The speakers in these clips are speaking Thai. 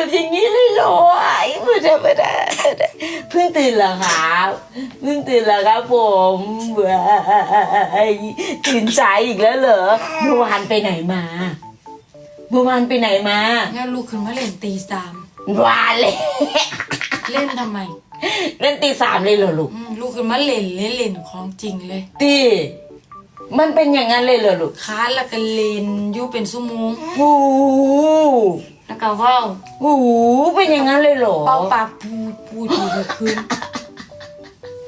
แบบอย่างนี้เลยเหรอไอ้ไม่ธรรมดาเพิ่งตื่นเหรอครับเพิ่งตื่นเหรอครับผมว้ายตื่นสายอีกแล้วเหรอเมื่อวานไปไหนมาเมื่อวานไปไหนมาแล้วลูกขึ้นมาเล่นตีสามวานเลยเล่นทำไม เล่นตีสามเลยเหรอลูกอืมลูกขึ้นมาเล่นเล่นเล่นของจริงเลย ตีมันเป็นอย่างนั้นเลยเหรอลูกค้านแล้วก็เล่นอยู่เป็นชั่วโมงโอ้โห แล้วก็เว้าโอ้โหเป็นอย่างนั้นเลยเหรอเป่าปากพูดพูดอยู่ทุกคืน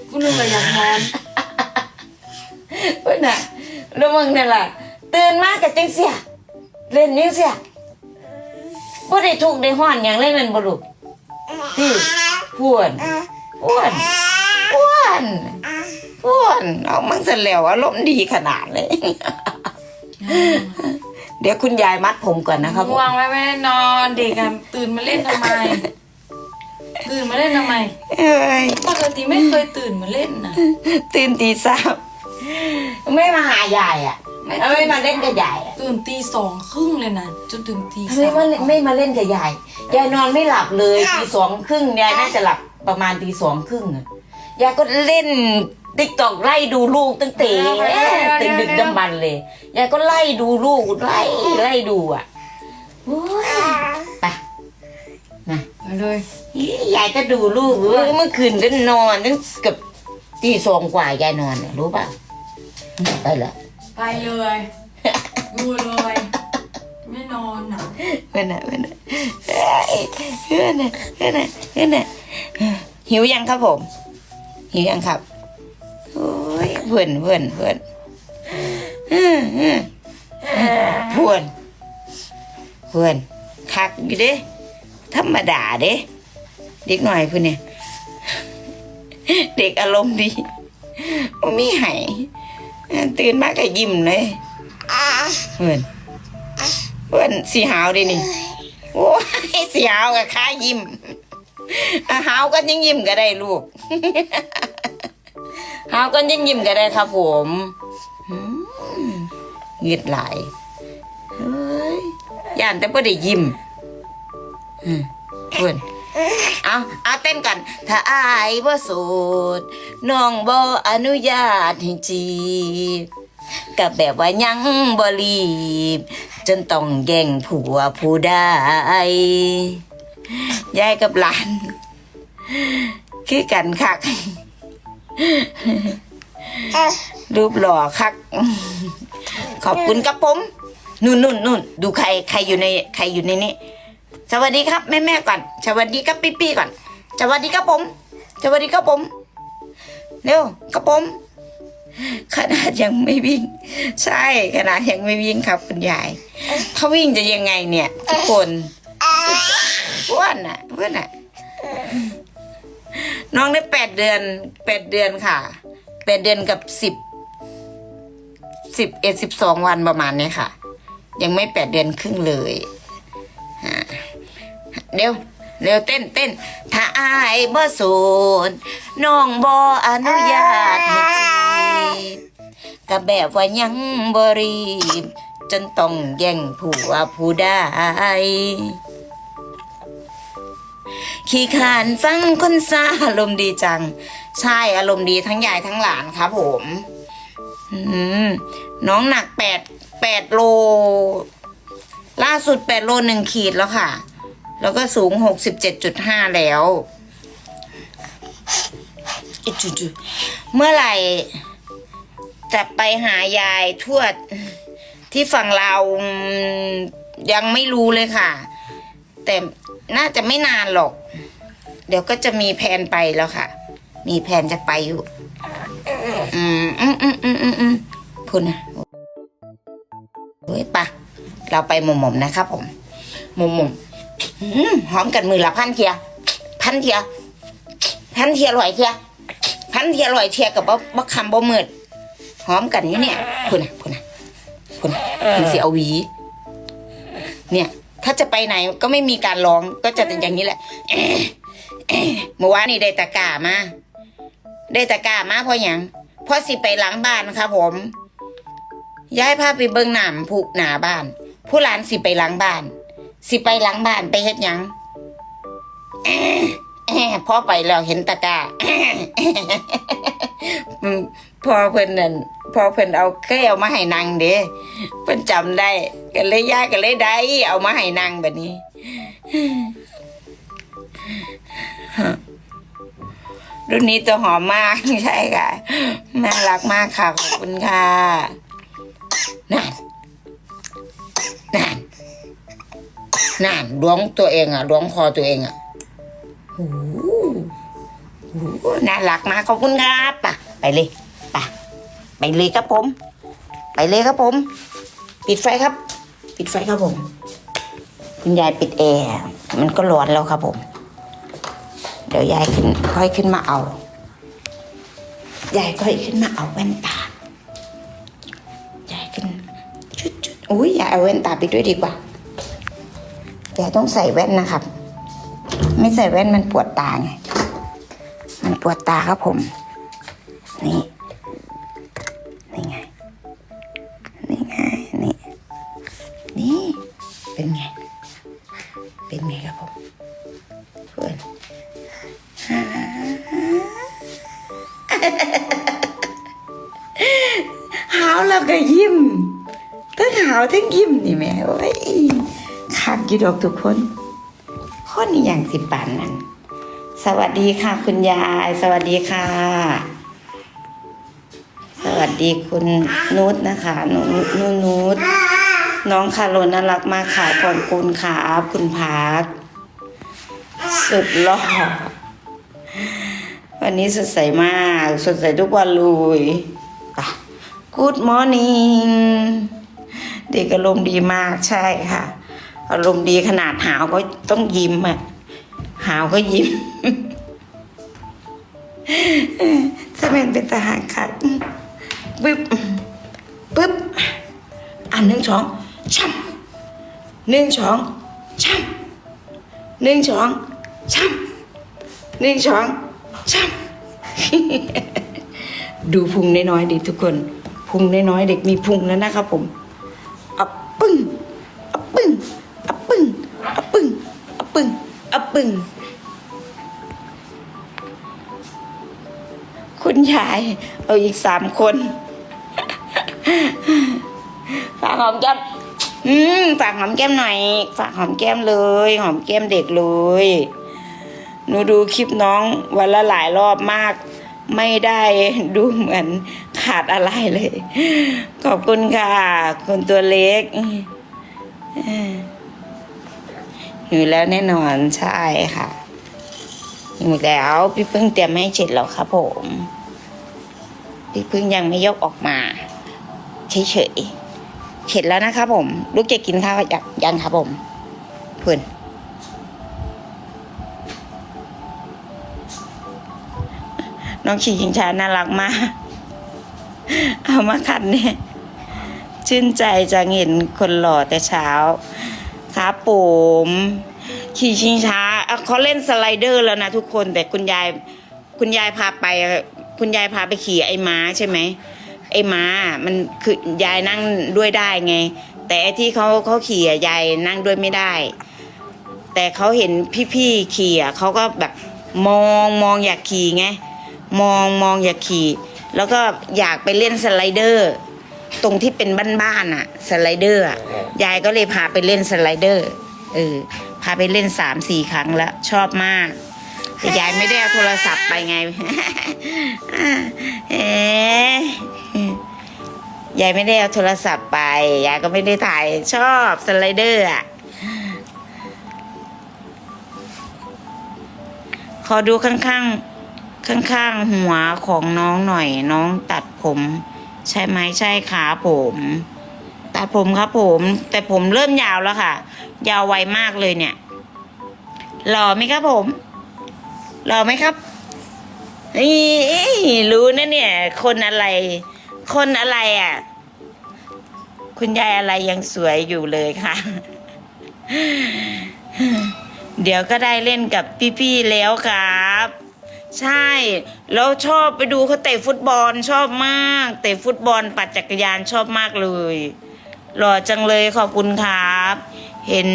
กูนึกว่าอยากนอนเพื่อนน่ะแล้วมึงเนี่ยล่ะตื่นมากกับจังเสียเล่นยังเสียบ่ได้ทุกข์ได้ห้อนอย่างเล่นมันบ่ลูกที่พวนพวนพวนพวนเอามันเสร็จแล้วอารมณ์ดีขนาดเลย เดี๋ยวคุณยายมัดผมก่อนนะครับผมง่วงไว้ไม่ได้นอนเด็กอะตื่นมาเล่นทำไม ตื่นมาเล่นทำไมเอ้ยปกติไม่เคยตื่นมาเล่นนะตื่นตีสามไม่มาหายายอะเอาไม่มาเล่นกับยายอะตื่นตีสองครึ่งเลยนะจนถึงตีทำสาไมมไม่ไม่มาเล่นกับยายยายนอนไม่หลับเลยตีสองครึ่งยายน่าจะหลับประมาณตีสองครึ่งอะยายก็เล่น ติ๊กตอกไล่ดูลูกตั้งแต่ตึงดึกดำบรรพ์เลยยายก็ไล่ดูลูกไล่ไล่ดูอะโอ้ยไปนะไปเลยยายก็ดูลูกเว้ยเมื่อคืนก็นอนตั้งเกับตีสองกว่ายายนอนเนี่ยรู้ป่ะไปละไปเลยดูเลยไม่นอนนะเพื่อนน่ะเพื่อนน่ะเอ้ยเพื่อนน่ะเพื่อนน่ะเพื่อนน่ะหิวยังครับผมหิวยังครับ โอ้ยเพื่อนเพื่อนเพื่อนอื้ออื้อเพื่อนเพื่อนคักอยู่เด้ธรรมดาเด้เด็กหน่อยเพื่อนเนี่ยเด็กอารมณ์ดีบ่มีไห้ตื่นมาก็ยิ้มเลยเพื่อนเพื่อนสีหาวดินี่โอ้ยสีหาวกับข้ายิ้มอะหาวก็ยังยิ้มก็ได้ลูก หาวก็ยังยิ้มก็ได้ครับผมอืมเงืดไหลายเฮ้ยย่านแต่บ่ได้ยิ้มอืมเพื่อนเอาเอาเต้นกัน ถ้าอายบ่โสดน้องบ่อนุญาตให้จีบกับแบบว่ายังบรีบ จนต้องแย่งผัวผู้ได้ยายกับหลาน คือกันคัก รูปหล่อคัก ขอบคุณครับผม นุ่นนุ่นนุ่นดูใครใครอยู่ในใครอยู่ในนี้ สวัสดีครับแม่แม่ๆก่อน สวัสดีครับปี้ปี้ก่อน สวัสดีครับผม สวัสดีครับผม เร็วครับผม ขนาดยังไม่วิ่ง ใช่ขนาดยังไม่วิ่งครับคุณยายถ้าวิ่งจะยังไงเนี่ย ทุกคนอ้วนอะอ้วนอะ น้องได้แปดเดือนแปดเดือนค่ะแปดเดือนกับสิบสิบเอ็ดสิบสองวันประมาณนี้ค่ะ ยังไม่แปดเดือนครึ่งเลยเดี๋ยวเร็วเต้นเต้น ถ้าอายบ่โสดน้องบ่อนุญาตให้จีบก็แบบว่ายังบ่รีบ จนต้องแย่งผัวผู้ได้ ขี้ขานฟังคนซาอารมณ์ดีจัง ใช่อารมณ์ดีทั้งยายทั้งหลานครับผมน้องหนักแปดแปดโล ล่าสุดแปดโลหนึ่งขีดแล้วค่ะ แล้วก็สูงหกสิบเจ็ดจุดห้าแล้วเมื่อไหร่ จะไปหายายทวดที่ฝั่งเรายังไม่รู้เลยค่ะ แต่น่าจะไม่นานหรอก เดี๋ยวก็จะมีแผนไปแล้วค่ะ มีแผนจะไปอยู่ อืมอืมอืมอืมอืมอืมพูดนะเฮ้ยปะเราไปหม่อมๆนะครับผมหม่อมๆอืมหอมกันมือละพันเทีย พันเทีย พันเทียลอยเทีย พันเทียลอยเทียกับบ่บ่คำบ่มืดหอมกันอยู่เนี่ยพูดนะพูดนะพูดนะมันสิเอาวีเนี่ย ถ้าจะไปไหนก็ไม่มีการร้องก็จะเป็นอย่างนี้แหละเมื่อวานนี่ได้ตะกร้ามาได้ตะกร้ามาเพราะหยังเพราะสิไปหลังบ้านครับผมย้ายพาไปเบิ่งหนามผูกหนาบ้าน ผู้หลานสิไปหลังบ้าน สิไปหลังบ้านไปเฮ็ดหยังพ่อไปแล้วเห็นตะกาอืมพอเพิ่อนนั่น พอเพิ่นเอาเคยเอามาให้นางเด้เพิ่นจำได้ก็เลยยากก็เลยได้ เอามาให้นางแบบนี้รุ่นนี้ตัวหอมมากใช่ค่ะน่ารักมากค่ะขอบคุณค่ะนั่นนั่นนั่นล้วงตัวเองอะล้วงคอตัวเองอะโอ้โหโอ้โหน่ารักมากขอบคุณครับป่ะไปเลย ไปเลยครับผม ไปเลยครับผม ปิดไฟครับ ปิดไฟครับผม คุณยายปิดแอร์มันก็ร้อนแล้วครับผม เดี๋ยวยายขึ้นค่อยขึ้นมาเอา ยายค่อยขึ้นมาเอาแว่นตา ยายขึ้นชุดชุดอุ้ยยายเอาแว่นตาไปด้วยดีกว่า ยายต้องใส่แว่นนะครับ ไม่ใส่แว่นมันปวดตาไง มันปวดตาครับผม นี่ เป็นไงครับผมเพื่อนหาวแล้วก็ยิ้มทั้งหาวทั้งยิ้มนี่แม่โอ้ยคักอยู่ดอกทุกคนคนนี้อย่างสิปานนั้นสวัสดีค่ะ คุณยาย สวัสดีค่ะ สวัสดีคุณนุชนะคะนูนุนุช น้องคาโรนน่ารักมากค่ะขอบคุณค่ะคุณพาร์ทสุดหล่อวันนี้สดใสมาก สดใสทุกวันเลยไป Good morning เด็กอารมณ์ดีมากใช่ค่ะ อารมณ์ดีขนาดหาวก็ต้องยิ้มอะ หาวก็ยิ้มถ้าเป็นเป็นทหารค่ะปึ๊บปึ๊บอ่านหนึ่งสอง ช่ำหนึ่งสองช่ำหนึ่งสองช่ำหนึ่งสองช่ำดูพุงน้อยๆดิทุกคน พุงน้อยๆเด็กมีพุงแล้วนะครับผมอับปึ้งอับปึ้งอับปึ้งอับปึ้งอับปึ้งอับปึ้งคุณยาย เอาอีกสามคนฝากหอมแก้ม อืมฝากหอมแก้มหน่อย ฝากหอมแก้มเลย หอมแก้มเด็กเลยหนูดูคลิปน้องวันละหลายรอบมาก ไม่ได้ดูเหมือนขาดอะไรเลย ขอบคุณค่ะคุณตัวเล็กอยู่แล้วแน่นอนใช่ค่ะอยู่แล้วพี่พึ่งเตรียมให้เสร็จแล้วครับผม พี่พึ่งยังไม่ยกออกมาเฉยๆ เสร็จแล้วนะครับผม ลูกจะกินข้าวยังยังครับผมเพื่อนน้องขี่ชิงช้าน่ารักมาก เอามาขัดเนี่ย ชื่นใจจะเห็นคนหล่อแต่เช้า ครับผมขี่ชิงช้าเขาเล่นสไลเดอร์แล้วนะทุกคนแต่คุณยาย คุณยายพาไป คุณยายพาไปขี่ไอ้ม้าใช่ไหม ไอ้ม้ามันคือยายนั่งด้วยได้ไง แต่ไอ้ที่เขาเขาขี่ยายนั่งด้วยไม่ได้ แต่เขาเห็นพี่ๆขี่เขาก็แบบมองมองอยากขี่ไงมองมองอยากขี่ แล้วก็อยากไปเล่นสไลเดอร์ ตรงที่เป็นบ้านๆอะสไลเดอร์อะยายก็เลยพาไปเล่นสไลเดอร์เออพาไปเล่นสามสี่ครั้งแล้วชอบมากแต่ยายไม่ได้เอาโทรศัพท์ไปไง เอ๊ะ ยายไม่ได้เอาโทรศัพท์ไป ยายก็ไม่ได้ถ่ายชอบสไลเดอร์อะ ขอดูข้างๆ ข้างๆ หัวของน้องหน่อย น้องตัดผม ใช่ไหมใช่ขาผม ตัดผมครับผม แต่ผมเริ่มยาวแล้วค่ะ ยาวไวมากเลยเนี่ย หล่อไหมครับผม หล่อไหมครับนี่รู้นะเนี่ย คนอะไร คนอะไรอะ คุณยายอะไรยังสวยอยู่เลยค่ะ เดี๋ยวก็ได้เล่นกับพี่ๆแล้วครับ ใช่ แล้วชอบไปดูเขาเตะฟุตบอลชอบมาก เตะฟุตบอลปัดจักรยานชอบมากเลยหล่อจังเลยขอบคุณครับ เห็น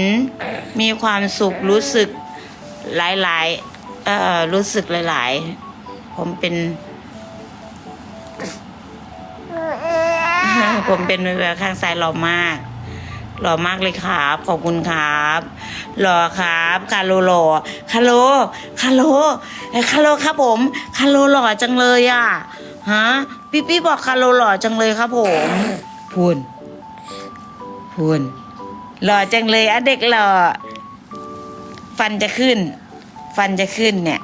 มีความสุขรู้สึกหลายๆเอ่อรู้สึกหลาย ๆ ผมเป็น ผมเป็นแววข้างซ้ายหล่อมาก หล่อมากเลยครับขอบคุณครับหล่อครับคาโลหล่อคาโลคาโลเอ้คาโลครับผมคาโลหล่อจังเลยอะฮะพี่พี่บอกคาโลหล่อจังเลยครับผมพูนพูนหล่อจังเลยอะเด็กหล่อฟันจะขึ้น ฟันจะขึ้นเนี่ย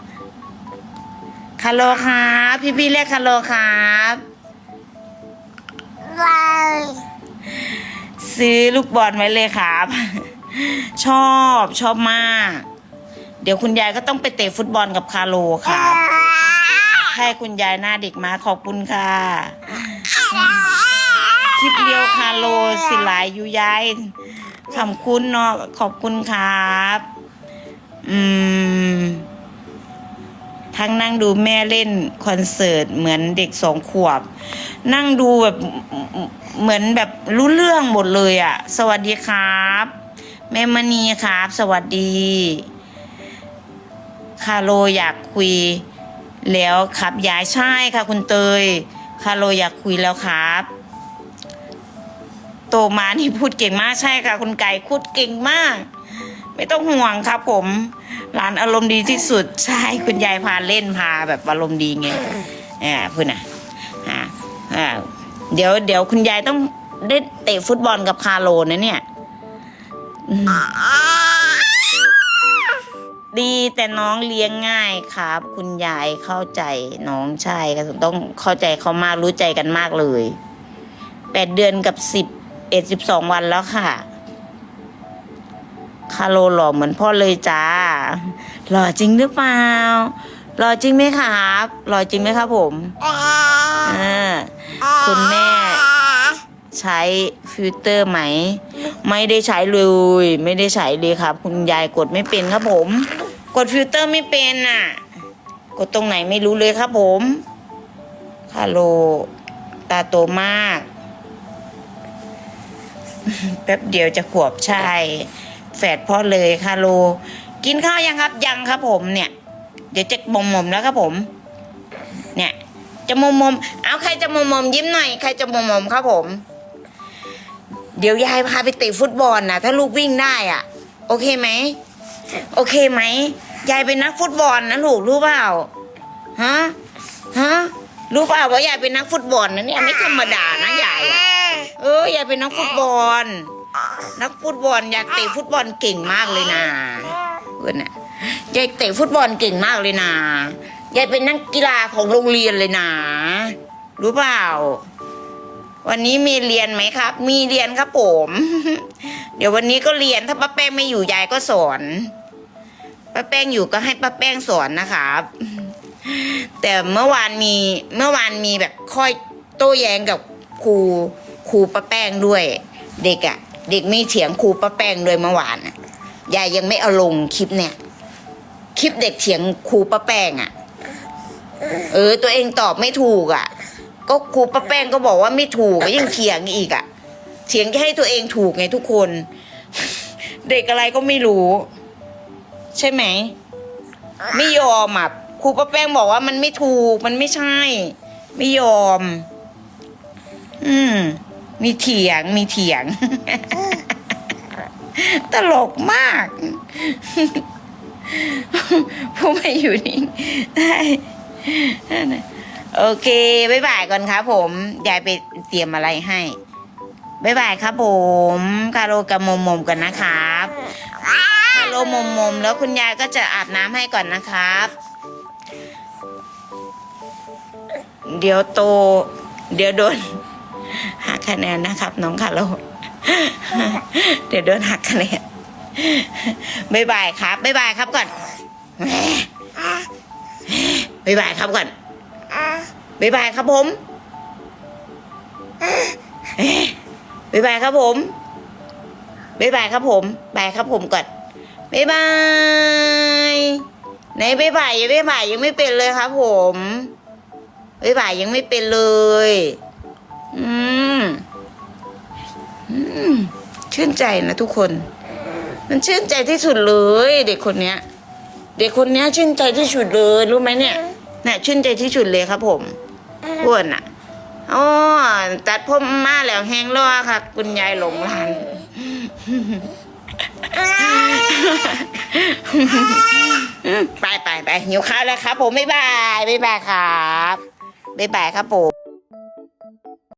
คาโลครับพี่พี่เรียกคาโลครับ ซื้อลูกบอลไว้เลยครับ ชอบชอบมาก เดี๋ยวคุณยายก็ต้องไปเตะฟุตบอลกับคาโลครับ ให้คุณยายหน้าเด็กมาขอบคุณค่ะ คลิปเดียวคาโลสิหลายอยู่ยายขอบคุณเนาะขอบคุณครับ อืม ทั้งนั่งดูแม่เล่นคอนเสิร์ตเหมือนเด็กสองขวบ นั่งดูแบบเหมือนแบบรู้เรื่องหมดเลยอะ่ะ สวัสดีครับ แม่มณีครับ สวัสดีคาโลอยากคุยแล้วครับยายใช่ค่ะคุณเตยคาโลอยากคุยแล้วครับ โตมานี่พูดเก่งมากใช่ค่ะคุณไก่พูดเก่งมาก ไม่ต้องห่วงครับผมหลานอารมณ์ดีที่สุดใช่คุณยายพาเล่นพาแบบอารมณ์ดีไงอ่าพูดนะอ่าอ่าเดี๋ยวเดี๋ยวคุณยายต้องได้เตะฟุตบอลกับคาโลนะเนี่ย ดีแต่น้องเลี้ยงง่ายครับ คุณยายเข้าใจน้องใช่ก็ต้องเข้าใจเขามากรู้ใจกันมากเลยแปดเดือนกับสิบเอ็ดสิบสองวันแล้วค่ะ คาโลหล่อเหมือนพ่อเลยจ้า หล่อจริงหรือเปล่า หล่อจริงไหมครับ หล่อจริงไหมครับผมคุณแม่ ใช้ฟิลเตอร์ไหม ไม่ได้ใช้เลย ไม่ได้ใช้เลยครับ คุณยายกดไม่เป็นครับผม กดฟิลเตอร์ไม่เป็นน่ะ กดตรงไหนไม่รู้เลยครับผมคาโลตาโตมาก แป๊บเดียวจะขวบใช่ แฝดพ่อเลยคาโล กินข้าวยังครับยังครับผมเนี่ย เดี๋ยวจะมมมมแล้วครับผม เนี่ย จะมมมมเอาใครจะมมมมยิ้มหน่อยใครจะมมมมครับผม เดี๋ยวยายพาไปเตะฟุตบอลนะถ้าลูกวิ่งได้อะ โอเคไหมโอเคไหมยายเป็นนักฟุตบอลนะลูกรู้เปล่าฮะฮะรู้เปล่าว่ายายเป็นนักฟุตบอลนะเนี่ยไม่ธรรมดานะยายเออยายเป็นนักฟุตบอล นักฟุตบอลอยากเตะฟุตบอลเก่งมากเลยนะเพื่อนน่ะยายเตะฟุตบอลเก่งมากเลยนะยายเป็นนักกีฬาของโรงเรียนเลยนะรู้เปล่า วันนี้มีเรียนไหมครับ มีเรียนครับผม เดี๋ยววันนี้ก็เรียนถ้าป้าแป้งไม่อยู่ยายก็สอนป้าแป้งอยู่ก็ให้ป้าแป้งสอนนะครับ แต่เมื่อวานมีเมื่อวานมีแบบค่อยโต้แย้งกับครูครูป้าแป้งด้วย เด็กอะ เด็กมีเถียงครูป้าแป้งด้วยเมื่อวานอะยายยังไม่เอาลงคลิปเนี่ย คลิปเด็กเถียงครูป้าแป้งอะเออ ตัวเองตอบไม่ถูกอะก็ครูป้าแป้งก็บอกว่าไม่ถูกก็ยังเถียงอีกอะเถียงแค่ให้ตัวเองถูกไงทุกคน เด็กอะไรก็ไม่รู้ ใช่ไหมไม่ยอมอะครูป้าแป้งบอกว่ามันไม่ถูกมันไม่ใช่ ไม่ยอม อืม มีเถียงมีเถียง ตลกมากผู้ไม่อยู่นิ่งได้โอเคบ๊ายบายก่อนครับผมยายไปเตรียมอะไรให้บ๊ายบายครับผมคาโรกับมมมกันนะครับคาโรมมมมแล้วคุณยายก็จะอาบน้ำให้ก่อนนะครับ เดี๋ยวโต เดี๋ยวโดน หักคะแนนนะครับ น้องคาร์โรเดี๋ยวโดนหักคะแนนบายบายครับบายบายครับก่อนบายบายครับก่อนบายบายครับผมบายบายครับผมบายบายครับผมบายครับผมก่อนบายบายไหนบายบายยังบายบายยังไม่เป็นเลยครับ ผมบายบายยังไม่เป็นเลย อืมอืมชื่นใจนะทุกคน มันชื่นใจที่สุดเลย เด็กคนเนี้ย เด็กคนเนี้ยชื่นใจที่สุดเลยรู้ไหมเนี่ยเนี่ยชื่นใจที่สุดเลยครับ ผมอ้วนอะอ๋อตัดผมมาแล้วแห้งรอค่ะ คุณยายหลงหลานไปไปไปหิวข้าวแล้วครับ ผมบ๊ายบายบ๊ายบายครับบ๊ายบายครับผม